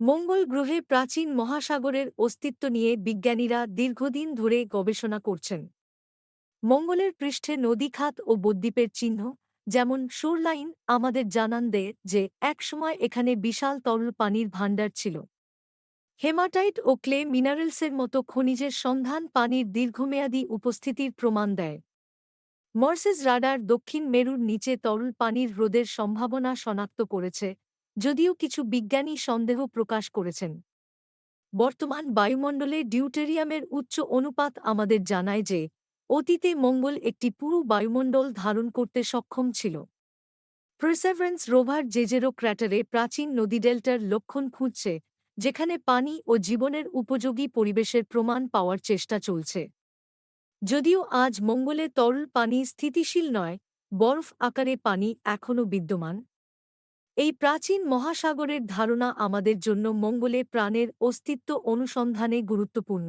মঙ্গল গ্রহে প্রাচীন মহাসাগরের অস্তিত্ব নিয়ে বিজ্ঞানীরা দীর্ঘদিন ধরে গবেষণা করছেন। মঙ্গলের পৃষ্ঠে নদীখাত ও বদ্বীপের চিহ্ন, যেমন শোরলাইন, আমাদের জানান দেয় যে একসময় এখানে বিশাল তরল পানির ভাণ্ডার ছিল। হেমাটাইট ও ক্লে মিনারেলসের মতো খনিজের সন্ধান পানির দীর্ঘমেয়াদী উপস্থিতির প্রমাণ দেয়। মর্সেস রাডার দক্ষিণ মেরুর নিচে তরল পানির রোদের সম্ভাবনা শনাক্ত করেছে যদিও কিছু বিজ্ঞানী সন্দেহ প্রকাশ করেছেন। বর্তমান বায়ুমণ্ডলে ডিউটেরিয়ামের উচ্চ অনুপাত আমাদের জানায় যে, অতীতে মঙ্গল একটি পুরো বায়ুমণ্ডল ধারণ করতে সক্ষম ছিল। প্রিসার্ভেন্স রোভার জেজেরো ক্র্যাটারে প্রাচীন নদী ডেল্টার লক্ষণ খুঁজছে, যেখানে পানি ও জীবনের উপযোগী পরিবেশের প্রমাণ পাওয়ার চেষ্টা চলছে। যদিও আজ মঙ্গলে তরল পানি স্থিতিশীল নয়, বরফ আকারে পানি এখনও বিদ্যমান। এই প্রাচীন মহাসাগরের ধারণা আমাদের জন্য মঙ্গলে প্রাণের অস্তিত্ব অনুসন্ধানে গুরুত্বপূর্ণ।